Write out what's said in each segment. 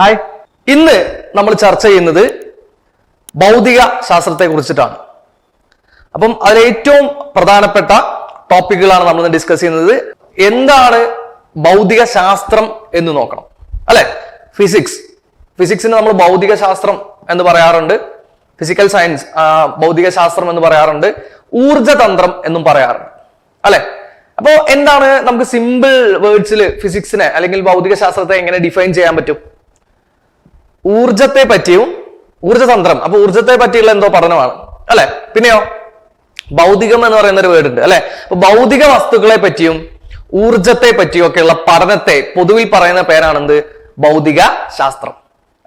Hi. ഇന്ന് നമ്മൾ ചർച്ച ചെയ്യുന്നത് ഭൗതിക ശാസ്ത്രത്തെ കുറിച്ചിട്ടാണ്. അപ്പം അതിൽ ഏറ്റവും പ്രധാനപ്പെട്ട ടോപ്പിക്കുകളാണ് നമ്മൾ ഡിസ്കസ് ചെയ്യുന്നത്. എന്താണ് ഭൗതിക ശാസ്ത്രം എന്ന് നോക്കണം. അല്ലെ? ഫിസിക്സ് ഫിസിക്സിന് നമ്മൾ ഭൗതിക ശാസ്ത്രം എന്ന് പറയാറുണ്ട്. ഫിസിക്കൽ സയൻസ് ഭൗതിക ശാസ്ത്രം എന്ന് പറയാറുണ്ട്. ഊർജതന്ത്രം എന്നും പറയാറുണ്ട്. അല്ലെ? അപ്പോ എന്താണ് നമുക്ക് സിമ്പിൾ വേർഡ്സിൽ ഫിസിക്സിനെ അല്ലെങ്കിൽ ഭൗതിക ശാസ്ത്രത്തെ എങ്ങനെ ഡിഫൈൻ ചെയ്യാൻ പറ്റും? ഊർജത്തെ പറ്റിയും ഊർജതന്ത്രം അപ്പൊ ഊർജത്തെ പറ്റിയുള്ള എന്തോ പഠനമാണ്. അല്ലെ? പിന്നെയോ? ഭൗതികം എന്ന് പറയുന്ന ഒരു വേർഡ് ഉണ്ട്. അല്ലെ? അപ്പൊ ഭൗതിക വസ്തുക്കളെ പറ്റിയും ഊർജത്തെ പറ്റിയും ഒക്കെയുള്ള പഠനത്തെ പൊതുവിൽ പറയുന്ന പേരാണെന്ത്? ഭൗതിക ശാസ്ത്രം.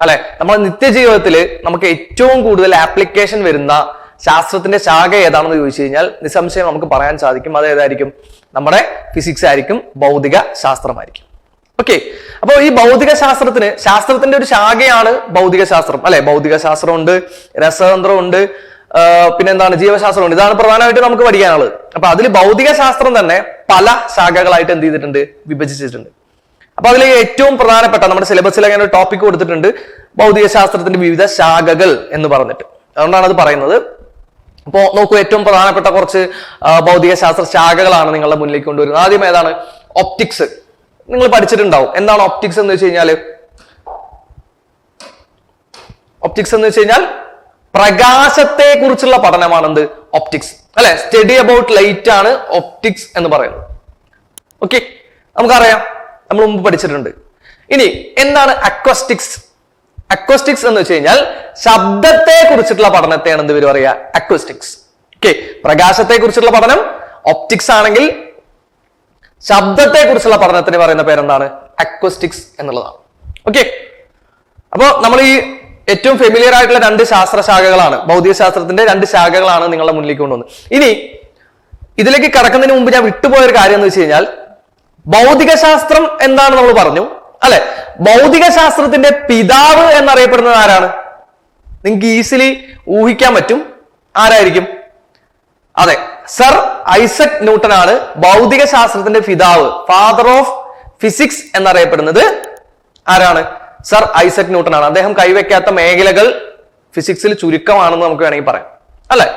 അല്ലെ? നമ്മുടെ നിത്യജീവിതത്തിൽ നമുക്ക് ഏറ്റവും കൂടുതൽ ആപ്ലിക്കേഷൻ വരുന്ന ശാസ്ത്രത്തിന്റെ ശാഖ ഏതാണെന്ന് ചോദിച്ചു കഴിഞ്ഞാൽ നിസ്സംശയം നമുക്ക് പറയാൻ സാധിക്കും. അത് ഏതായിരിക്കും? നമ്മുടെ ഫിസിക്സ് ആയിരിക്കും ഭൗതിക ശാസ്ത്രമായിരിക്കും. ഓക്കെ അപ്പോൾ ഈ ഭൗതിക ശാസ്ത്രത്തിന് ശാസ്ത്രത്തിന്റെ ഒരു ശാഖയാണ് ഭൗതിക ശാസ്ത്രം അല്ലെ? ഭൗതിക ശാസ്ത്രമുണ്ട് രസതന്ത്രമുണ്ട് പിന്നെന്താണ് ജീവശാസ്ത്രമുണ്ട്. ഇതാണ് പ്രധാനമായിട്ട് നമുക്ക് പഠിക്കാനുള്ളത്. അപ്പൊ അതിൽ ഭൗതിക ശാസ്ത്രം തന്നെ പല ശാഖകളായിട്ട് എന്ത് ചെയ്തിട്ടുണ്ട്? വിഭജിച്ചിട്ടുണ്ട്. അപ്പൊ അതിൽ ഏറ്റവും പ്രധാനപ്പെട്ട നമ്മുടെ സിലബസിൽ അങ്ങനെ ഒരു ടോപ്പിക് കൊടുത്തിട്ടുണ്ട് ഭൗതിക ശാസ്ത്രത്തിന്റെ വിവിധ ശാഖകൾ എന്ന് പറഞ്ഞിട്ട്. അതുകൊണ്ടാണ് അത് പറയുന്നത്. അപ്പോ നോക്കൂ ഏറ്റവും പ്രധാനപ്പെട്ട കുറച്ച് ഭൗതിക ശാസ്ത്ര ശാഖകളാണ് നിങ്ങളുടെ മുന്നിലേക്ക് കൊണ്ടുവരുന്നത്. ആദ്യം ഏതാണ്? ഒപ്റ്റിക്സ് നിങ്ങൾ പഠിച്ചിട്ടുണ്ടാവും. എന്താണ് ഒപ്റ്റിക്സ് എന്ന് വെച്ച് കഴിഞ്ഞാൽ? ഒപ്റ്റിക്സ് എന്ന് വെച്ച് കഴിഞ്ഞാൽ പ്രകാശത്തെ കുറിച്ചുള്ള പഠനമാണ് എന്ത് ഒപ്റ്റിക്സ് അല്ലെ? സ്റ്റഡി അബൌട്ട് ലൈറ്റ് ആണ് ഒപ്റ്റിക്സ് എന്ന് പറയുന്നത്. ഓക്കെ നമുക്കറിയാം. നമ്മൾ മുമ്പ് പഠിച്ചിട്ടുണ്ട്. ഇനി എന്താണ് അക്വസ്റ്റിക്സ് അക്വസ്റ്റിക്സ് എന്ന് വെച്ച് കഴിഞ്ഞാൽ ശബ്ദത്തെ കുറിച്ചിട്ടുള്ള പഠനത്തെയാണ് എന്ത് പറയുക അക്വസ്റ്റിക്സ് ഓക്കെ പ്രകാശത്തെ കുറിച്ചുള്ള പഠനം ഒപ്റ്റിക്സ് ആണെങ്കിൽ ശബ്ദത്തെ കുറിച്ചുള്ള പഠനത്തിന് പറയുന്ന പേരെന്താണ്? അക്വസ്റ്റിക്സ് എന്നുള്ളതാണ്. ഓക്കെ അപ്പോ നമ്മൾ ഈ ഏറ്റവും ഫെമിലിയർ ആയിട്ടുള്ള രണ്ട് ശാസ്ത്ര ശാഖകളാണ് ഭൗതിക ശാസ്ത്രത്തിന്റെ രണ്ട് ശാഖകളാണ് നിങ്ങളുടെ മുന്നിലേക്ക് കൊണ്ടുവന്നത്. ഇനി ഇതിലേക്ക് കടക്കുന്നതിന് മുമ്പ് ഞാൻ വിട്ടുപോയ ഒരു കാര്യം എന്ന് വെച്ച് കഴിഞ്ഞാൽ ഭൗതിക ശാസ്ത്രം എന്താണ് നമ്മൾ പറഞ്ഞു. അല്ലെ? ഭൗതിക ശാസ്ത്രത്തിന്റെ പിതാവ് എന്നറിയപ്പെടുന്നത് ആരാണ്? നിങ്ങൾക്ക് ഈസിലി ഊഹിക്കാൻ പറ്റും. ആരായിരിക്കും? അതെ. സർ ഐസക് ന്യൂട്ടൺ ആണ് ഭൗതിക ശാസ്ത്രത്തിന്റെ പിതാവ് ഫാദർ ഓഫ് ഫിസിക്സ് എന്നറിയപ്പെടുന്നത്. ആരാണ്? സർ ഐസക് ന്യൂട്ടൺ ആണ് അദ്ദേഹം കൈവയ്ക്കാത്ത മേഖലകൾ ഫിസിക്സിൽ ചുരുക്കമാണെന്ന് നമുക്ക് വേണമെങ്കിൽ പറയാം. അല്ലെ?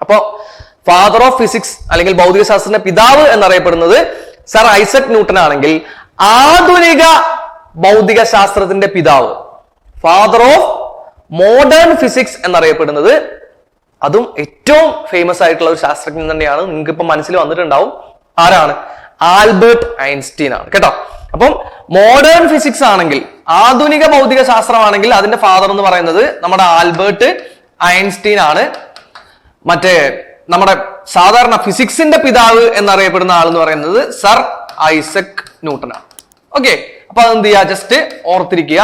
അപ്പോ ഫാദർ ഓഫ് ഫിസിക്സ് അല്ലെങ്കിൽ ഭൗതിക ശാസ്ത്രത്തിന്റെ പിതാവ് എന്നറിയപ്പെടുന്നത് സർ ഐസക് ന്യൂട്ടൺ ആണെങ്കിൽ ആധുനിക ഭൗതിക ശാസ്ത്രത്തിന്റെ പിതാവ് ഫാദർ ഓഫ് മോഡേൺ ഫിസിക്സ് എന്നറിയപ്പെടുന്നത് അതും ഏറ്റവും ഫേമസ് ആയിട്ടുള്ള ഒരു ശാസ്ത്രജ്ഞൻ തന്നെയാണ്. നിങ്ങൾക്ക് ഇപ്പൊ മനസ്സിൽ വന്നിട്ടുണ്ടാവും ആരാണ്? ആൽബർട്ട് ഐൻസ്റ്റീൻ ആണ് കേട്ടോ? അപ്പം മോഡേൺ ഫിസിക്സ് ആണെങ്കിൽ ആധുനിക ഭൗതിക ശാസ്ത്രമാണെങ്കിൽ അതിന്റെ ഫാദർ എന്ന് പറയുന്നത് നമ്മുടെ ആൽബർട്ട് ഐൻസ്റ്റീൻ ആണ്. മറ്റേ നമ്മുടെ സാധാരണ ഫിസിക്സിന്റെ പിതാവ് എന്നറിയപ്പെടുന്ന ആൾ എന്ന് പറയുന്നത് സർ ഐസക് ന്യൂട്ടൺ ആണ്. ഓക്കെ അപ്പൊ അതെന്ത് ചെയ്യുക ജസ്റ്റ് ഓർത്തിരിക്കുക.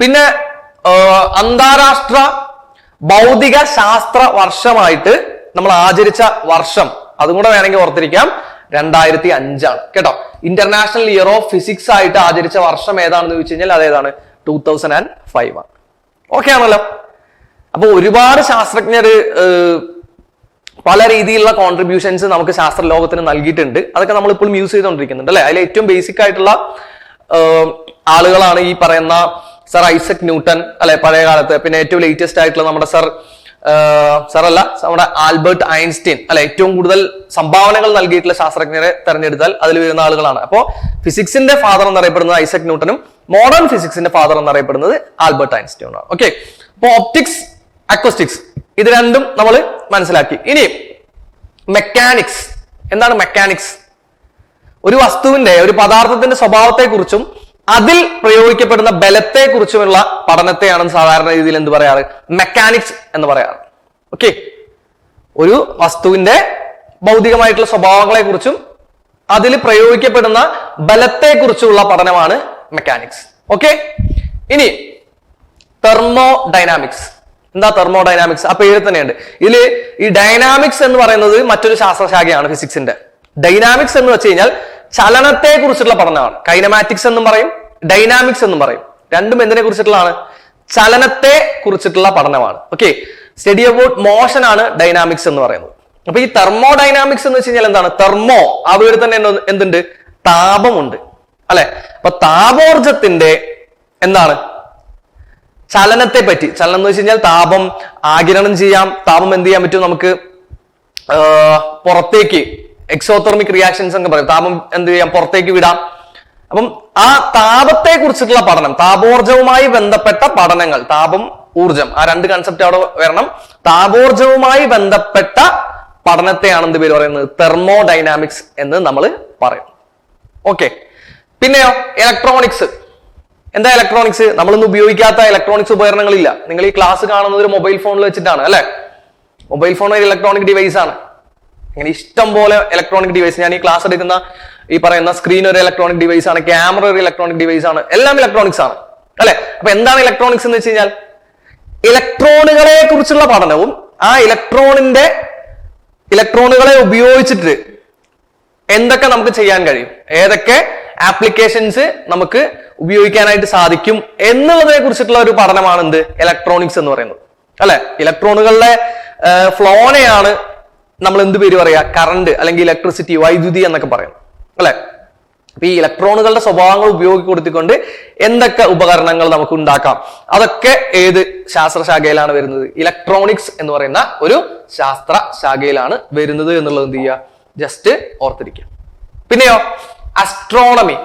പിന്നെ അന്താരാഷ്ട്ര ഭൗതിക ശാസ്ത്ര വർഷമായിട്ട് നമ്മൾ ആചരിച്ച വർഷം. അതും കൂടെ വേണമെങ്കിൽ ഓർത്തിരിക്കാം. രണ്ടായിരത്തി അഞ്ചാണ് കേട്ടോ? ഇന്റർനാഷണൽ ഇയർ ഓഫ് ഫിസിക്സ് ആയിട്ട് ആചരിച്ച വർഷം ഏതാണെന്ന് ചോദിച്ചു കഴിഞ്ഞാൽ അതേതാണ് ടൂ തൗസൻഡ് ആൻഡ് ഫൈവ് ആണ്. ഓക്കെ ആണല്ലോ. അപ്പൊ ഒരുപാട് ശാസ്ത്രജ്ഞർ പല രീതിയിലുള്ള കോൺട്രിബ്യൂഷൻസ് നമുക്ക് ശാസ്ത്ര ലോകത്തിന് നൽകിയിട്ടുണ്ട്. അതൊക്കെ നമ്മൾ ഇപ്പോഴും യൂസ് ചെയ്തുകൊണ്ടിരിക്കുന്നുണ്ട് അല്ലെ? അതിൽ ഏറ്റവും ബേസിക് ആയിട്ടുള്ള ആളുകളാണ് ഈ പറയുന്ന സർ ഐസക് ന്യൂട്ടൺ അല്ലെ പഴയ കാലത്ത് പിന്നെ ഏറ്റവും ലേറ്റസ്റ്റ് ആയിട്ടുള്ള നമ്മുടെ സർ സർ അല്ല നമ്മുടെ ആൽബർട്ട് ഐൻസ്റ്റീൻ അല്ലെ ഏറ്റവും കൂടുതൽ സംഭാവനകൾ നൽകിയിട്ടുള്ള ശാസ്ത്രജ്ഞരെ തെരഞ്ഞെടുത്താൽ അതിൽ വരുന്ന ആളുകളാണ്. അപ്പോ ഫിസിക്സിന്റെ ഫാദർ എന്നറിയപ്പെടുന്നത് ഐസക് ന്യൂട്ടനും മോഡേൺ ഫിസിക്സിന്റെ ഫാദർ എന്നറിയപ്പെടുന്നത് ആൽബർട്ട് ഐൻസ്റ്റീനും ആണ് ഓക്കെ അപ്പൊ ഓപ്റ്റിക്സ് അക്വസ്റ്റിക്സ് ഇത് രണ്ടും നമ്മൾ മനസ്സിലാക്കി. ഇനി മെക്കാനിക്സ് എന്താണ് മെക്കാനിക്സ് ഒരു വസ്തുവിന്റെ ഒരു പദാർത്ഥത്തിന്റെ സ്വഭാവത്തെക്കുറിച്ചും അതിൽ പ്രയോഗിക്കപ്പെടുന്ന ബലത്തെ കുറിച്ചുമുള്ള പഠനത്തെയാണ് സാധാരണ രീതിയിൽ എന്ത് പറയാറ്? മെക്കാനിക്സ് എന്ന് പറയാറ്. ഓക്കെ ഒരു വസ്തുവിന്റെ ഭൗതികമായിട്ടുള്ള സ്വഭാവങ്ങളെ കുറിച്ചും അതിൽ പ്രയോഗിക്കപ്പെടുന്ന ബലത്തെ ബലത്തെക്കുറിച്ചുള്ള പഠനമാണ് മെക്കാനിക്സ് ഓക്കെ ഇനി തെർമോ ഡൈനാമിക്സ് എന്താ തെർമോ ഡൈനാമിക്സ് ആ പേര് തന്നെയുണ്ട്. ഇതിൽ ഈ ഡൈനാമിക്സ് എന്ന് പറയുന്നത് മറ്റൊരു ശാസ്ത്രശാഖയാണ് ഫിസിക്സിന്റെ ഡൈനാമിക്സ് എന്ന് വെച്ച് കഴിഞ്ഞാൽ ചലനത്തെ കുറിച്ചിട്ടുള്ള പഠനമാണ്. കൈനമാറ്റിക്സ് എന്നും പറയും ഡൈനാമിക്സ് എന്നും പറയും. രണ്ടും എന്തിനെ കുറിച്ചിട്ടുള്ളതാണ് ചലനത്തെ കുറിച്ചിട്ടുള്ള പഠനമാണ്. ഓക്കെ സ്റ്റഡി അബൌട്ട് മോഷൻ ആണ് ഡൈനാമിക്സ് എന്ന് പറയുന്നത്. അപ്പൊ ഈ തെർമോ ഡൈനാമിക്സ് എന്ന് വെച്ച് കഴിഞ്ഞാൽ എന്താണ്? തെർമോ ആ വീട് തന്നെ എന്ത് എന്തുണ്ട്? താപമുണ്ട്. അല്ലെ? അപ്പൊ താപോർജത്തിന്റെ എന്താണ്? ചലനത്തെ പറ്റി ചലനം എന്ന് വെച്ച് കഴിഞ്ഞാൽ താപം ആഗിരണം ചെയ്യാം. താപം എന്ത് ചെയ്യാൻ പറ്റും നമുക്ക് പുറത്തേക്ക് എക്സോതെർമിക് റിയാക്ഷൻസ് എന്ന് പറയും. താപം എന്ത് ചെയ്യാം? പുറത്തേക്ക് വിടാം. അപ്പം ആ താപത്തെ കുറിച്ചിട്ടുള്ള പഠനം താപോർജവുമായി ബന്ധപ്പെട്ട പഠനങ്ങൾ താപം ഊർജം ആ രണ്ട് കൺസെപ്റ്റ് അവിടെ വരണം. താപോർജവുമായി ബന്ധപ്പെട്ട പഠനത്തെയാണ് എന്ത് പേര് പറയുന്നത്? തെർമോഡൈനാമിക്സ് എന്ന് നമ്മൾ പറയും. ഓക്കെ പിന്നെയോ ഇലക്ട്രോണിക്സ് എന്താ ഇലക്ട്രോണിക്സ് നമ്മളിന്ന് ഉപയോഗിക്കാത്ത ഇലക്ട്രോണിക്സ് ഉപകരണങ്ങളില്ല. നിങ്ങൾ ഈ ക്ലാസ് കാണുന്നത് ഒരു മൊബൈൽ ഫോണിൽ വെച്ചിട്ടാണ് അല്ലെ? മൊബൈൽ ഫോൺ ഒരു ഇലക്ട്രോണിക് ഡിവൈസ് ആണ്. ഇങ്ങനെ ഇഷ്ടം പോലെ ഇലക്ട്രോണിക് ഡിവൈസ് ഞാൻ ഈ ക്ലാസ് എടുക്കുന്ന ഈ പറയുന്ന സ്ക്രീൻ ഒരു ഇലക്ട്രോണിക് ഡിവൈസ് ആണ് ക്യാമറ ഒരു ഇലക്ട്രോണിക് ഡിവൈസ് ആണ് എല്ലാം ഇലക്ട്രോണിക്സ് ആണ്. അല്ലെ? അപ്പൊ എന്താണ് ഇലക്ട്രോണിക്സ് എന്ന് വെച്ച് കഴിഞ്ഞാൽ? ഇലക്ട്രോണുകളെ കുറിച്ചുള്ള പഠനവും ആ ഇലക്ട്രോണിന്റെ ഇലക്ട്രോണുകളെ ഉപയോഗിച്ചിട്ട് എന്തൊക്കെ നമുക്ക് ചെയ്യാൻ കഴിയും? ഏതൊക്കെ ആപ്ലിക്കേഷൻസ് നമുക്ക് ഉപയോഗിക്കാനായിട്ട് സാധിക്കും എന്നുള്ളതിനെ കുറിച്ചിട്ടുള്ള ഒരു പഠനമാണ് എന്ത്? ഇലക്ട്രോണിക്സ് എന്ന് പറയുന്നത്. അല്ലെ? ഇലക്ട്രോണുകളുടെ ഫ്ലോനെയാണ് നമ്മൾ എന്ത് പേര് പറയാ? കറണ്ട് അല്ലെങ്കിൽ ഇലക്ട്രിസിറ്റി വൈദ്യുതി എന്നൊക്കെ പറയും. അല്ലെ? അപ്പൊ ഈ ഇലക്ട്രോണുകളുടെ സ്വഭാവങ്ങൾ ഉപയോഗപ്പെടുത്തിക്കൊണ്ട് എന്തൊക്കെ ഉപകരണങ്ങൾ നമുക്ക് ഉണ്ടാക്കാം? അതൊക്കെ ഏത് ശാസ്ത്രശാഖയിലാണ് വരുന്നത്? ഇലക്ട്രോണിക്സ് എന്ന് പറയുന്ന ഒരു ശാസ്ത്ര ശാഖയിലാണ് വരുന്നത് എന്നുള്ളത് എന്ത് ചെയ്യുക ജസ്റ്റ് ഓർത്തിരിക്കുക. പിന്നെയോ അസ്ട്രോണമി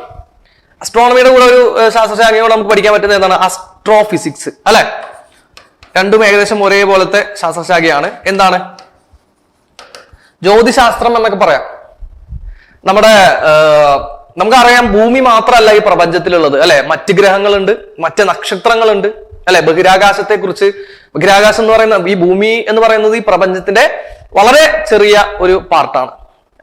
അസ്ട്രോണമിയുടെ കൂടെ ഒരു ശാസ്ത്രശാഖയോട് നമുക്ക് പഠിക്കാൻ പറ്റുന്നത് എന്താണ്? അസ്ട്രോഫിസിക്സ് അല്ലെ? രണ്ടും ഏകദേശം ഒരേപോലത്തെ ശാസ്ത്രശാഖയാണ്. എന്താണ്? ജ്യോതിശാസ്ത്രം എന്നൊക്കെ പറയാം. നമ്മുടെ നമുക്കറിയാം ഭൂമി മാത്രമല്ല ഈ പ്രപഞ്ചത്തിലുള്ളത് അല്ലെ? മറ്റ് ഗ്രഹങ്ങളുണ്ട് മറ്റ് നക്ഷത്രങ്ങളുണ്ട് അല്ലെ? ബഹിരാകാശത്തെ കുറിച്ച് ബഹിരാകാശം എന്ന് പറയുന്ന ഈ ഭൂമി എന്ന് പറയുന്നത് ഈ പ്രപഞ്ചത്തിന്റെ വളരെ ചെറിയ ഒരു പാർട്ടാണ്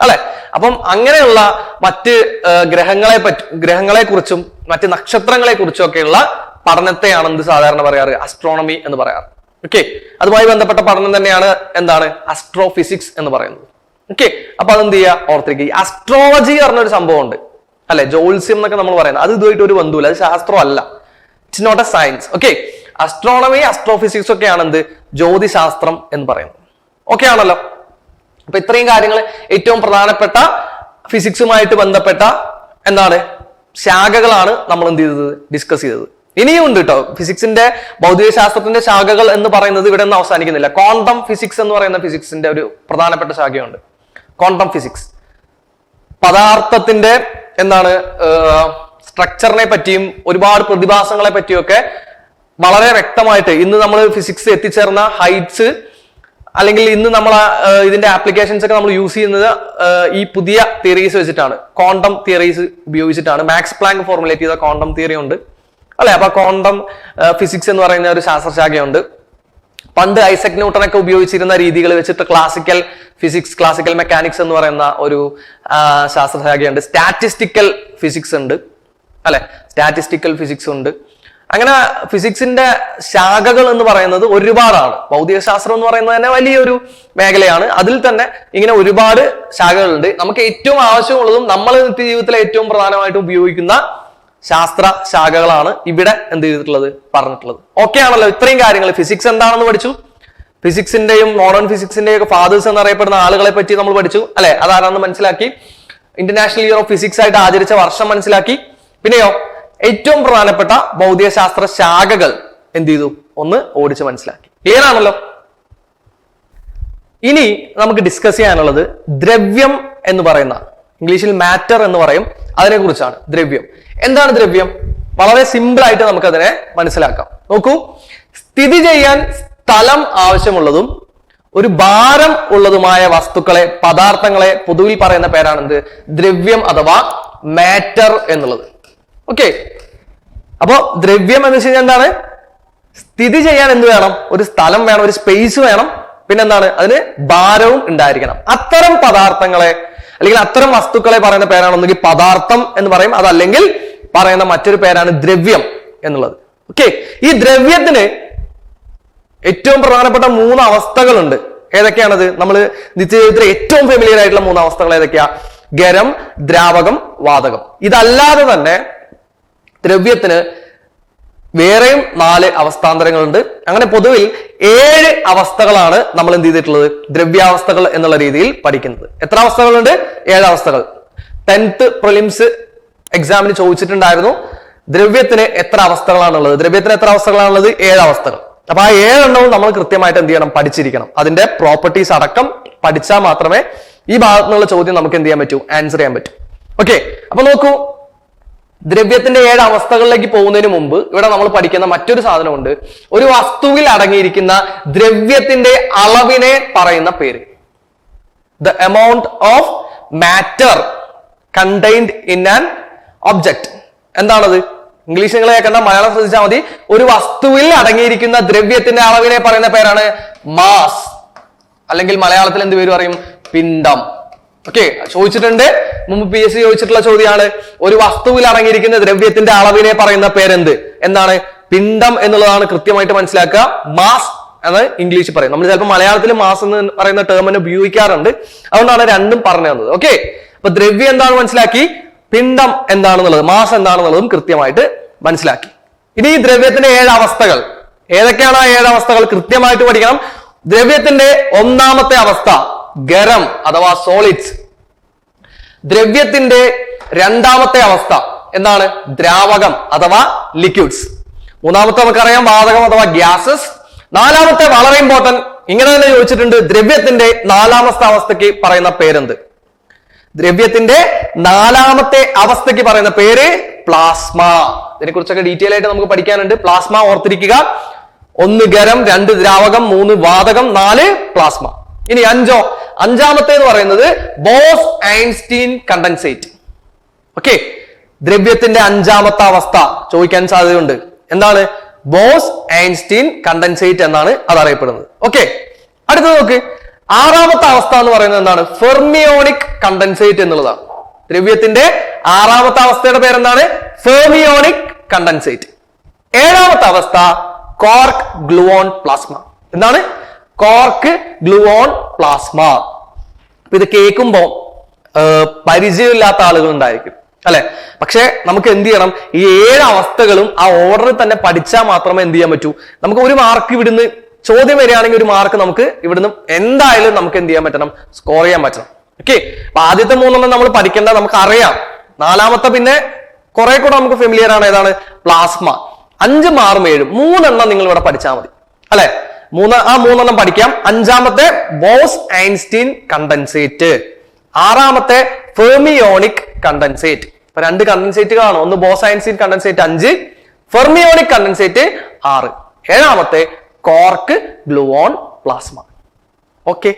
അല്ലെ? അപ്പം അങ്ങനെയുള്ള മറ്റ് ഗ്രഹങ്ങളെ പറ്റി ഗ്രഹങ്ങളെ കുറിച്ചും മറ്റ് നക്ഷത്രങ്ങളെ കുറിച്ചും ഒക്കെയുള്ള പഠനത്തെയാണ് എന്ത് സാധാരണ പറയാറ്? അസ്ട്രോണമി എന്ന് പറയാറ്. ഓക്കെ അതുമായി ബന്ധപ്പെട്ട പഠനം തന്നെയാണ് എന്താണ്? അസ്ട്രോഫിസിക്സ് എന്ന് പറയുന്നത്. ഓക്കെ അപ്പൊ അതെന്ത് ചെയ്യുക ഓർത്തിരിക്കുക. അസ്ട്രോളജി പറഞ്ഞൊരു സംഭവം ഉണ്ട് അല്ലെ? ജോത്സ്യം എന്നൊക്കെ നമ്മൾ പറയുന്നത്. അത് ഇതുമായിട്ട് ഒരു ബന്ധുവില്ല. അത് ശാസ്ത്രമല്ല. It's not a science okay astronomy astrophysics ഒക്കെയാണ് എന്ത് ജ്യോതിശാസ്ത്രം എന്ന് പറയുന്നത്. ഓക്കെ ആണല്ലോ? അപ്പൊ ഇത്രയും കാര്യങ്ങൾ ഏറ്റവും പ്രധാനപ്പെട്ട ഫിസിക്സുമായിട്ട് ബന്ധപ്പെട്ട എന്താണ്? ശാഖകളാണ് നമ്മൾ എന്ത് ചെയ്തത്? ഡിസ്കസ് ചെയ്തത്. ഇനിയും ഉണ്ട് കേട്ടോ ഫിസിക്സിന്റെ ഭൗതിക ശാസ്ത്രത്തിന്റെ ശാഖകൾ എന്ന് പറയുന്നത് ഇവിടെ ഒന്നും അവസാനിക്കുന്നില്ല. ക്വാണ്ടം ഫിസിക്സ് എന്ന് പറയുന്ന ഫിസിക്സിന്റെ ഒരു പ്രധാനപ്പെട്ട ശാഖയുണ്ട്. Quantum physics. പദാർത്ഥത്തിന്റെ എന്താണ് സ്ട്രക്ചറിനെ പറ്റിയും ഒരുപാട് പ്രതിഭാസങ്ങളെ പറ്റിയൊക്കെ വളരെ വ്യക്തമായിട്ട് ഇന്ന് നമ്മൾ ഫിസിക്സ് എത്തിച്ചേർന്ന ഹൈറ്റ്സ് അല്ലെങ്കിൽ ഇന്ന് നമ്മൾ ഇതിന്റെ ആപ്ലിക്കേഷൻസ് ഒക്കെ നമ്മൾ യൂസ് ചെയ്യുന്നത് ഈ പുതിയ തിയറീസ് വെച്ചിട്ടാണ്. ക്വാണ്ടം തിയറീസ് ഉപയോഗിച്ചിട്ടാണ്. മാക്സ് പ്ലാങ്ക് ഫോർമുലേറ്റ് ചെയ്ത ക്വാണ്ടം തിയറി ഉണ്ട്. അല്ലെ? അപ്പൊ ക്വാണ്ടം ഫിസിക്സ് എന്ന് പറയുന്ന ഒരു ശാസ്ത്രശാഖയുണ്ട്. പണ്ട് ഐസക് ന്യൂട്ടനൊക്കെ ഉപയോഗിച്ചിരുന്ന രീതികൾ വെച്ചിട്ട് ക്ലാസിക്കൽ ഫിസിക്സ് ക്ലാസിക്കൽ മെക്കാനിക്സ് എന്ന് പറയുന്ന ഒരു ശാസ്ത്രശാഖയുണ്ട്. സ്റ്റാറ്റിസ്റ്റിക്കൽ ഫിസിക്സ് ഉണ്ട്. അല്ലെ? സ്റ്റാറ്റിസ്റ്റിക്കൽ ഫിസിക്സ് ഉണ്ട്. അങ്ങനെ ഫിസിക്സിന്റെ ശാഖകൾ എന്ന് പറയുന്നത് ഒരുപാടാണ്. ഭൗതിക ശാസ്ത്രം എന്ന് പറയുന്നത് തന്നെ വലിയൊരു മേഖലയാണ്. അതിൽ തന്നെ ഇങ്ങനെ ഒരുപാട് ശാഖകളുണ്ട്. നമുക്ക് ഏറ്റവും ആവശ്യമുള്ളതും നമ്മൾ നിത്യജീവിതത്തിലെ ഏറ്റവും പ്രധാനമായിട്ട് ഉപയോഗിക്കുന്ന ശാസ്ത്ര ശാഖകളാണ് ഇവിടെ എന്ത് ചെയ്തിട്ടുള്ളത് പറഞ്ഞിട്ടുള്ളത്. ഓക്കെ ആണല്ലോ ഇത്രയും കാര്യങ്ങൾ. ഫിസിക്സ് എന്താണെന്ന് പഠിച്ചു? ഫിസിക്സിന്റെയും മോഡേൺ ഫിസിക്സിന്റെയും ഒക്കെ ഫാദേഴ്സ് എന്നറിയപ്പെടുന്ന ആളുകളെ പറ്റി നമ്മൾ പഠിച്ചു അല്ലെ? അതാരാണെന്ന് മനസ്സിലാക്കി. ഇന്റർനാഷണൽ ഇയർ ഓഫ് ഫിസിക്സ് ആയിട്ട് ആചരിച്ച വർഷം മനസ്സിലാക്കി. പിന്നെയോ ഏറ്റവും പ്രധാനപ്പെട്ട ഭൗതിക ശാസ്ത്ര ശാഖകൾ എന്ത് ചെയ്തു? ഒന്ന് ഓടിച്ച് മനസ്സിലാക്കി. ക്ലിയർ ആണല്ലോ? ഇനി നമുക്ക് ഡിസ്കസ് ചെയ്യാനുള്ളത് ദ്രവ്യം എന്ന് പറയുന്ന ഇംഗ്ലീഷിൽ മാറ്റർ എന്ന് പറയും. അതിനെ കുറിച്ചാണ് ദ്രവ്യം. എന്താണ് ദ്രവ്യം? വളരെ സിമ്പിൾ ആയിട്ട് നമുക്കതിനെ മനസ്സിലാക്കാം. നോക്കൂ. സ്ഥിതി ചെയ്യാൻ സ്ഥലം ആവശ്യമുള്ളതും ഒരു ഭാരം ഉള്ളതുമായ വസ്തുക്കളെ പദാർത്ഥങ്ങളെ പൊതുവിൽ പറയുന്ന പേരാണെന്ത്? ദ്രവ്യം അഥവാ മാറ്റർ എന്നുള്ളത്. ഓക്കെ അപ്പോ ദ്രവ്യം എന്ന് വെച്ച് കഴിഞ്ഞാൽ എന്താണ്? സ്ഥിതി ചെയ്യാൻ എന്ത് വേണം? ഒരു സ്ഥലം വേണം ഒരു സ്പേസ് വേണം. പിന്നെന്താണ്? അതിന് ഭാരവും ഉണ്ടായിരിക്കണം. അത്തരം പദാർത്ഥങ്ങളെ അല്ലെങ്കിൽ അത്തരം വസ്തുക്കളെ പറയുന്ന പേരാണ് ഒന്നുകിൽ പദാർത്ഥം എന്ന് പറയും അതല്ലെങ്കിൽ പറയുന്ന മറ്റൊരു പേരാണ് ദ്രവ്യം എന്നുള്ളത്. ഓക്കെ ഈ ദ്രവ്യത്തിന് ഏറ്റവും പ്രധാനപ്പെട്ട മൂന്ന് അവസ്ഥകളുണ്ട്. ഏതൊക്കെയാണത്? നമ്മൾ നിത്യജീവിതത്തിൽ ഏറ്റവും ഫെമിലിയർ ആയിട്ടുള്ള മൂന്ന് അവസ്ഥകൾ ഏതൊക്കെയാ? ഗരം ദ്രാവകം വാതകം. ഇതല്ലാതെ തന്നെ ദ്രവ്യത്തിന് വേറെയും നാല് അവസ്ഥാന്തരങ്ങളുണ്ട്. അങ്ങനെ പൊതുവിൽ ഏഴ് അവസ്ഥകളാണ് നമ്മൾ എന്ത് ചെയ്തിട്ടുള്ളത്? ദ്രവ്യാവസ്ഥകൾ എന്നുള്ള രീതിയിൽ പഠിക്കുന്നത്. എത്ര അവസ്ഥകളുണ്ട്? ഏഴ് അവസ്ഥകൾ. ടെൻത്ത് പ്രിലിംസ് എക്സാമിന് ചോദിച്ചിട്ടുണ്ടായിരുന്നു ദ്രവ്യത്തിന് എത്ര അവസ്ഥകളാണുള്ളത്? ദ്രവ്യത്തിന് എത്ര അവസ്ഥകളാണുള്ളത്? ഏഴ് അവസ്ഥകൾ. അപ്പൊ ആ ഏഴെണ്ണവും നമ്മൾ കൃത്യമായിട്ട് എന്ത് ചെയ്യണം? പഠിച്ചിരിക്കണം. അതിന്റെ പ്രോപ്പർട്ടീസ് അടക്കം പഠിച്ചാൽ മാത്രമേ ഈ ഭാഗത്തുനിന്നുള്ള ചോദ്യം നമുക്ക് എന്ത് ചെയ്യാൻ പറ്റൂ? ആൻസർ ചെയ്യാൻ പറ്റൂ. ഓക്കെ അപ്പൊ നോക്കൂ ദ്രവ്യത്തിന്റെ ഏഴ് അവസ്ഥകളിലേക്ക് പോകുന്നതിന് മുമ്പ് ഇവിടെ നമ്മൾ പഠിക്കുന്ന മറ്റൊരു സാധനമുണ്ട്. ഒരു വസ്തുവിൽ അടങ്ങിയിരിക്കുന്ന ദ്രവ്യത്തിന്റെ അളവിനെ പറയുന്ന പേര്. The amount of matter contained in an object എന്താണത്? ഇംഗ്ലീഷ് നിങ്ങൾ കേൾക്കണ്ട മലയാളം ശ്രദ്ധിച്ചാൽ മതി. ഒരു വസ്തുവിൽ അടങ്ങിയിരിക്കുന്ന ദ്രവ്യത്തിന്റെ അളവിനെ പറയുന്ന പേരാണ് മാസ്. അല്ലെങ്കിൽ മലയാളത്തിൽ എന്ത് പേര് പറയും? പിണ്ഡം. ഓക്കെ ചോദിച്ചിട്ടുണ്ട്. മുമ്പ് പി എസ് സി ചോദിച്ചിട്ടുള്ള ചോദ്യമാണ് ഒരു വസ്തുവിൽ അടങ്ങിയിരിക്കുന്ന ദ്രവ്യത്തിന്റെ അളവിനെ പറയുന്ന പേരെന്ത്? എന്താണ്? പിണ്ഡം എന്നുള്ളതാണ് കൃത്യമായിട്ട് മനസ്സിലാക്കുക. മാസ് എന്ന് ഇംഗ്ലീഷിൽ പറയും നമ്മൾ ചിലപ്പോൾ മലയാളത്തിൽ മാസ് എന്ന് പറയുന്ന ടേം തന്നെ ഉപയോഗിക്കാറുണ്ട്. അതുകൊണ്ടാണ് രണ്ടും പറഞ്ഞു തന്നത്. ഓക്കെ അപ്പൊ ദ്രവ്യം എന്താണ് മനസ്സിലാക്കി? പിണ്ഡം എന്താണെന്നുള്ളത് മാസ് എന്താണെന്നുള്ളതും കൃത്യമായിട്ട് മനസ്സിലാക്കി. ഇനി ഈ ദ്രവ്യത്തിന്റെ ഏഴ് അവസ്ഥകൾ. ഏതൊക്കെയാണ് ആ ഏഴ് അവസ്ഥകൾ? കൃത്യമായിട്ട് പഠിക്കണം. ദ്രവ്യത്തിന്റെ ഒന്നാമത്തെ അവസ്ഥ. ഗരം അഥവാ സോളിഡ്സ് ദ്രവ്യത്തിന്റെ രണ്ടാമത്തെ അവസ്ഥ എന്താണ്? ദ്രാവകം അഥവാ ലിക്വിഡ്സ് മൂന്നാമത്തെ നമുക്കറിയാം വാതകം അഥവാ ഗ്യാസസ് നാലാമത്തെ വളരെ ഇമ്പോർട്ടന്റ് ഇങ്ങനെ തന്നെ ചോദിച്ചിട്ടുണ്ട് ദ്രവ്യത്തിന്റെ നാലാമത്തെ അവസ്ഥയ്ക്ക് പറയുന്ന പേരെന്ത്? ദ്രവ്യത്തിന്റെ നാലാമത്തെ അവസ്ഥയ്ക്ക് പറയുന്ന പേര് പ്ലാസ്മ ഇതിനെ കുറിച്ചൊക്കെ ഡീറ്റെയിൽ ആയിട്ട് നമുക്ക് പഠിക്കാനുണ്ട്. പ്ലാസ്മ ഓർത്തിരിക്കുക. ഒന്ന് ഗരം രണ്ട് ദ്രാവകം മൂന്ന് വാതകം നാല് പ്ലാസ്മ ഇനി അഞ്ചോ? അഞ്ചാമത്തെ എന്ന് പറയുന്നത് ബോസ് ഐൻസ്റ്റീൻ കണ്ടൻസേറ്റ്. ഓക്കെ? ദ്രവ്യത്തിന്റെ അഞ്ചാമത്തെ അവസ്ഥ ചോദിക്കാൻ സാധ്യതയുണ്ട്. എന്താണ്? ബോസ് ഐൻസ്റ്റീൻ കണ്ടൻസേറ്റ് എന്നാണ് അത് അറിയപ്പെടുന്നത്. ഓക്കെ? അടുത്തത് നോക്ക്. ആറാമത്തെ അവസ്ഥ എന്ന് പറയുന്നത് എന്താണ്? ഫെർമിയോണിക് കണ്ടൻസേറ്റ് എന്നുള്ളതാണ്. ദ്രവ്യത്തിന്റെ ആറാമത്തെ അവസ്ഥയുടെ പേരെന്താണ്? Fermionic condensate. ഏഴാമത്തെ അവസ്ഥ കോർക്ക് ഗ്ലുവോൺ പ്ലാസ്മ. എന്താണ്? Quark gluon plasma. ഇത് കേൾക്കുമ്പോൾ പരിചയമില്ലാത്ത ആളുകൾ ഉണ്ടായിരിക്കും അല്ലെ? പക്ഷെ നമുക്ക് എന്ത് ചെയ്യണം? ഈ ഏഴ് അവസ്ഥകളും ആ ഓർഡറിൽ തന്നെ പഠിച്ചാൽ മാത്രമേ എന്ത് ചെയ്യാൻ പറ്റൂ. നമുക്ക് ഒരു മാർക്ക് ഇവിടുന്ന് ചോദ്യം വരികയാണെങ്കിൽ ഒരു മാർക്ക് നമുക്ക് ഇവിടുന്ന് എന്തായാലും നമുക്ക് എന്ത് ചെയ്യാൻ പറ്റണം? സ്കോർ ചെയ്യാൻ പറ്റണം. ഓക്കെ അപ്പൊ ആദ്യത്തെ മൂന്നെണ്ണം നമ്മൾ പഠിക്കേണ്ട നമുക്ക് അറിയാം. നാലാമത്തെ പിന്നെ കുറെ കൂടെ നമുക്ക് ഫെമിലിയർ ആണ് ഏതാണ്? പ്ലാസ്മ. അഞ്ച് മാറും ഏഴും. മൂന്നെണ്ണം നിങ്ങൾ ഇവിടെ പഠിച്ചാൽ മതി. അല്ലെ? മൂന്ന് ആ മൂന്നെണ്ണം പഠിക്കാം. അഞ്ചാമത്തെ ബോസ് ഐൻസ്റ്റീൻ കണ്ടൻസേറ്റ് ആറാമത്തെ ഫെർമിയോണിക് കണ്ടൻസേറ്റ് ഇപ്പൊ രണ്ട് കണ്ടൻസേറ്റുകളാണ് ഒന്ന് ബോസ് ഐൻസ്റ്റീൻ കണ്ടൻസേറ്റ് അഞ്ച് ഫെർമിയോണിക് കണ്ടൻസേറ്റ് ആറ്. ഏഴാമത്തെ കോർക്ക് ഗ്ലൂവോൺ പ്ലാസ്മ ഓക്കെ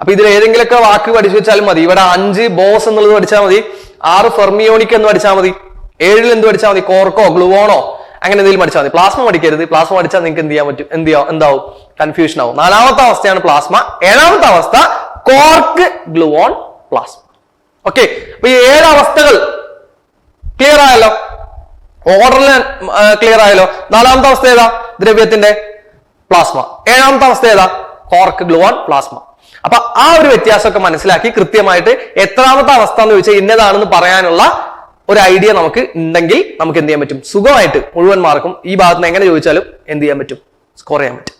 അപ്പൊ ഇതിൽ ഏതെങ്കിലുമൊക്കെ വാക്ക് പഠിച്ചു വെച്ചാൽ മതി. ഇവിടെ അഞ്ച് ബോസ് എന്നുള്ളത് പഠിച്ചാൽ മതി. ആറ് ഫെർമിയോണിക് എന്ന് പഠിച്ചാൽ മതി. ഏഴിൽ എന്ത് പഠിച്ചാൽ മതി? കോർക്കോ ഗ്ലൂവോണോ അങ്ങനെ എന്തെങ്കിലും പഠിച്ചാൽ മതി. പ്ലാസ്മ പഠിക്കരുത്. പ്ലാസ്മ പഠിച്ചാൽ നിങ്ങൾക്ക് എന്ത് ചെയ്യാൻ പറ്റും? എന്ത് ചെയ്യാം? എന്താവും? കൺഫ്യൂഷൻ ആവും. നാലാമത്തെ അവസ്ഥയാണ് പ്ലാസ്മ ഏഴാമത്തെ അവസ്ഥ കോർക്ക് ഗ്ലൂവോൺ പ്ലാസ്മ ഓക്കെ അപ്പൊ ഈ ഏഴ് അവസ്ഥകൾ ക്ലിയർ ആയല്ലോ? ഓർഡറിൽ ക്ലിയർ ആയല്ലോ? നാലാമത്തെ അവസ്ഥ ഏതാ? ദ്രവ്യത്തിന്റെ പ്ലാസ്മ ഏഴാമത്തെ അവസ്ഥ ഏതാ? കോർക്ക് ഗ്ലൂവോൺ പ്ലാസ്മ അപ്പൊ ആ ഒരു വ്യത്യാസമൊക്കെ മനസ്സിലാക്കി കൃത്യമായിട്ട് എത്രാമത്തെ അവസ്ഥ എന്ന് ചോദിച്ചാൽ ഇന്നതാണെന്ന് പറയാനുള്ള ഒരു ഐഡിയ നമുക്ക് ഉണ്ടെങ്കിൽ നമുക്ക് എന്ത് ചെയ്യാൻ പറ്റും? സുഖമായിട്ട് മുഴുവൻ മാർക്കും ഈ ഭാഗത്ത് നിന്ന് എങ്ങനെ ചോദിച്ചാലും എന്ത് ചെയ്യാൻ പറ്റും? സ്കോർ ചെയ്യാൻ പറ്റും.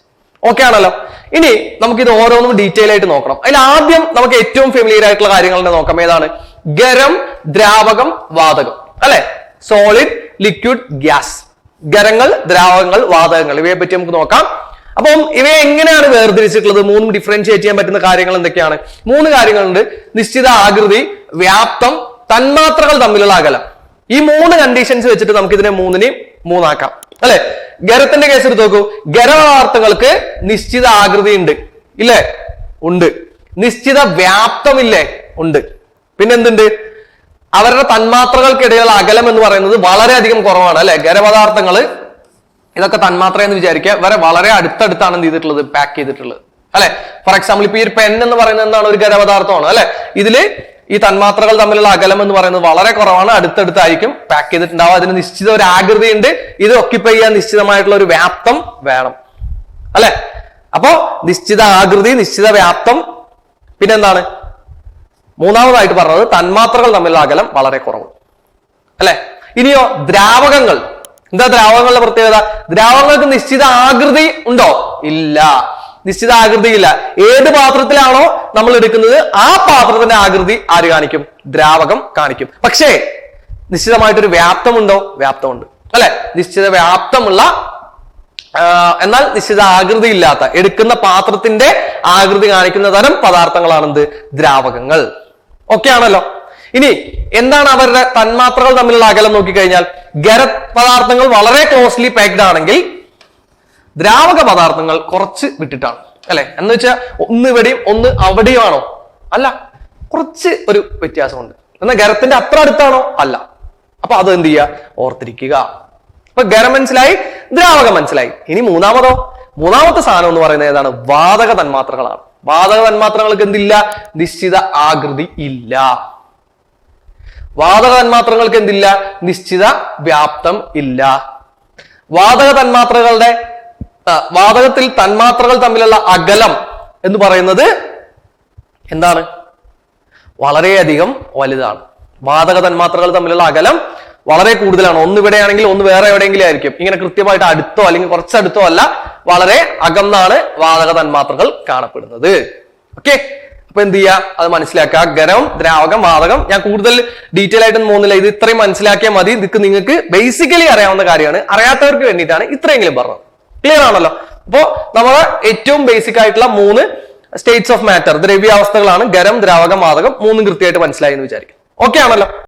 ഓക്കെ ആണല്ലോ. ഇനി നമുക്ക് ഇത് ഓരോന്നും ഡീറ്റെയിൽ ആയിട്ട് നോക്കണം. അതിൽ ആദ്യം നമുക്ക് ഏറ്റവും ഫെമിലിയർ ആയിട്ടുള്ള കാര്യങ്ങൾ നോക്കാം. ഏതാണ്? ഗരം ദ്രാവകം വാതകം. അല്ലെ? സോളിഡ് ലിക്വിഡ് ഗ്യാസ് ഗരങ്ങൾ ദ്രാവകങ്ങൾ വാതകങ്ങൾ. ഇവയെ പറ്റി നമുക്ക് നോക്കാം. അപ്പം ഇവയെ എങ്ങനെയാണ് വേർതിരിച്ചിട്ടുള്ളത്? മൂന്നും ഡിഫറൻഷിയേറ്റ് ചെയ്യാൻ പറ്റുന്ന കാര്യങ്ങൾ എന്തൊക്കെയാണ്? മൂന്ന് കാര്യങ്ങളുണ്ട്. നിശ്ചിത ആകൃതി വ്യാപ്തം തന്മാത്രകൾ തമ്മിലുള്ള അകലം. ഈ മൂന്ന് കണ്ടീഷൻസ് വെച്ചിട്ട് നമുക്ക് ഇതിനെ മൂന്നിനെയും മൂന്നാക്കാം. അല്ലെ? ഗരത്തിന്റെ കേസ് എടുത്ത് നോക്കൂ. ഗരപദാർത്ഥങ്ങൾക്ക് നിശ്ചിത ആകൃതി ഉണ്ട് ഇല്ലേ? ഉണ്ട്. നിശ്ചിത വ്യാപ്തമില്ലേ? ഉണ്ട്. പിന്നെന്തുണ്ട്? അവരുടെ തന്മാത്രകൾക്കിടയിലുള്ള അകലം എന്ന് പറയുന്നത് വളരെയധികം കുറവാണ്. അല്ലെ? ഖരപദാർത്ഥങ്ങൾ ഇതൊക്കെ തന്മാത്ര എന്ന് വിചാരിക്കുക. വരെ വളരെ അടുത്തടുത്താണ് എന്ത് ചെയ്തിട്ടുള്ളത്? പാക്ക് ചെയ്തിട്ടുള്ളത്. അല്ലെ? ഫോർ എക്സാമ്പിൾ ഇപ്പൊ ഈ ഒരു പെൻ എന്ന് പറയുന്നത് എന്താണ്? ഒരു ഖരപദാർത്ഥമാണ്. അല്ലെ? ഇതിൽ ഈ തന്മാത്രകൾ തമ്മിലുള്ള അകലം എന്ന് പറയുന്നത് വളരെ കുറവാണ്. അടുത്തടുത്തായിരിക്കും പാക്ക് ചെയ്തിട്ടുണ്ടാവുക. അതിന് നിശ്ചിത ഒരു ആകൃതി ഉണ്ട് ഇത് ഒക്യുപ്പൈ ചെയ്യാൻ നിശ്ചിതമായിട്ടുള്ള ഒരു വ്യാപ്തം വേണം. അല്ലെ? അപ്പോ നിശ്ചിത ആകൃതി നിശ്ചിത വ്യാപ്തം. പിന്നെന്താണ്? മൂന്നാമതായിട്ട് പറഞ്ഞത് തന്മാത്രകൾ തമ്മിലുള്ള അകലം വളരെ കുറവ്. അല്ലെ? ഇനിയോ ദ്രാവകങ്ങൾ. എന്താ ദ്രാവകങ്ങളുടെ പ്രത്യേകത? ദ്രാവകങ്ങൾക്ക് നിശ്ചിത ആകൃതി ഉണ്ടോ? ഇല്ല. നിശ്ചിത ആകൃതിയില്ല ഏത് പാത്രത്തിലാണോ നമ്മൾ എടുക്കുന്നത് ആ പാത്രത്തിന്റെ ആകൃതി ആര് കാണിക്കും? ദ്രാവകം കാണിക്കും. പക്ഷേ നിശ്ചിതമായിട്ടൊരു വ്യാപ്തമുണ്ടോ? വ്യാപ്തമുണ്ട്. അല്ലെ? നിശ്ചിത വ്യാപ്തമുള്ള എന്നാൽ നിശ്ചിത ആകൃതി ഇല്ലാത്ത എടുക്കുന്ന പാത്രത്തിന്റെ ആകൃതി കാണിക്കുന്ന തരം പദാർത്ഥങ്ങളാണെന്ത്? ദ്രാവകങ്ങൾ. ഓക്കെ ആണല്ലോ. ഇനി എന്താണ് അവരുടെ തന്മാത്രകൾ തമ്മിലുള്ള അകലം നോക്കിക്കഴിഞ്ഞാൽ? ഖര പദാർത്ഥങ്ങൾ വളരെ ക്ലോസ്ലി പാക്ഡ് ആണെങ്കിൽ ദ്രാവക പദാർത്ഥങ്ങൾ കുറച്ച് വിട്ടിട്ടാണ്. അല്ലെ? എന്ന് വെച്ചാൽ ഒന്ന് ഇവിടെയും ഒന്ന് അവിടെയുമാണോ? അല്ല കുറച്ച് ഒരു വ്യത്യാസമുണ്ട്. എന്നാൽ ഖരത്തിന്റെ അത്ര അടുത്താണോ? അല്ല. അപ്പൊ അത് എന്ത് ചെയ്യുക ഓർത്തിരിക്കുക. അപ്പൊ ഖരം മനസ്സിലായി ദ്രാവകം മനസ്സിലായി. ഇനി മൂന്നാമതോ? മൂന്നാമത്തെ സാധനം എന്ന് പറയുന്നത് ഏതാണ്? വാതക തന്മാത്രകളാണ്. വാതക തന്മാത്രകൾക്ക് എന്തില്ല? നിശ്ചിത ആകൃതി ഇല്ല. വാതക തന്മാത്രകൾക്ക് എന്തില്ല? നിശ്ചിത വ്യാപ്തം ഇല്ല. വാതക തന്മാത്രകളുടെ വാതകത്തിൽ തന്മാത്രകൾ തമ്മിലുള്ള അകലം എന്ന് പറയുന്നത് എന്താണ്? വളരെയധികം വലുതാണ്. വാതക തന്മാത്രകൾ തമ്മിലുള്ള അകലം വളരെ കൂടുതലാണ്. ഒന്ന് ഇവിടെയാണെങ്കിൽ ഒന്ന് വേറെ എവിടെയെങ്കിലും ആയിരിക്കും. ഇങ്ങനെ കൃത്യമായിട്ട് അടുത്തോ അല്ലെങ്കിൽ കുറച്ചടുത്തോ അല്ല വളരെ അകന്നാണ് വാതക തന്മാത്രകൾ കാണപ്പെടുന്നത്. ഓക്കെ അപ്പൊ എന്ത് ചെയ്യുക അത് മനസ്സിലാക്കുക. ഗരം ദ്രാവകം വാതകം. ഞാൻ കൂടുതൽ ഡീറ്റെയിൽ ആയിട്ടൊന്നും പോകുന്നില്ല. ഇത് ഇത്രയും മനസ്സിലാക്കിയാൽ മതി. ഇതൊക്കെ നിങ്ങൾക്ക് ബേസിക്കലി അറിയാവുന്ന കാര്യമാണ്. അറിയാത്തവർക്ക് വേണ്ടിയിട്ടാണ് ഇത്രയെങ്കിലും പറഞ്ഞത്. ക്ലിയർ ആണല്ലോ. അപ്പോ നമ്മളെ ഏറ്റവും ബേസിക് ആയിട്ടുള്ള മൂന്ന് സ്റ്റേറ്റ്സ് ഓഫ് മാറ്റർ ദ്രവ്യാവസ്ഥകളാണ് ഗരം ദ്രാവകം വാതകം മൂന്നും കൃത്യമായിട്ട് മനസ്സിലായി എന്ന് വിചാരിക്കും ഓക്കെ ആണല്ലോ?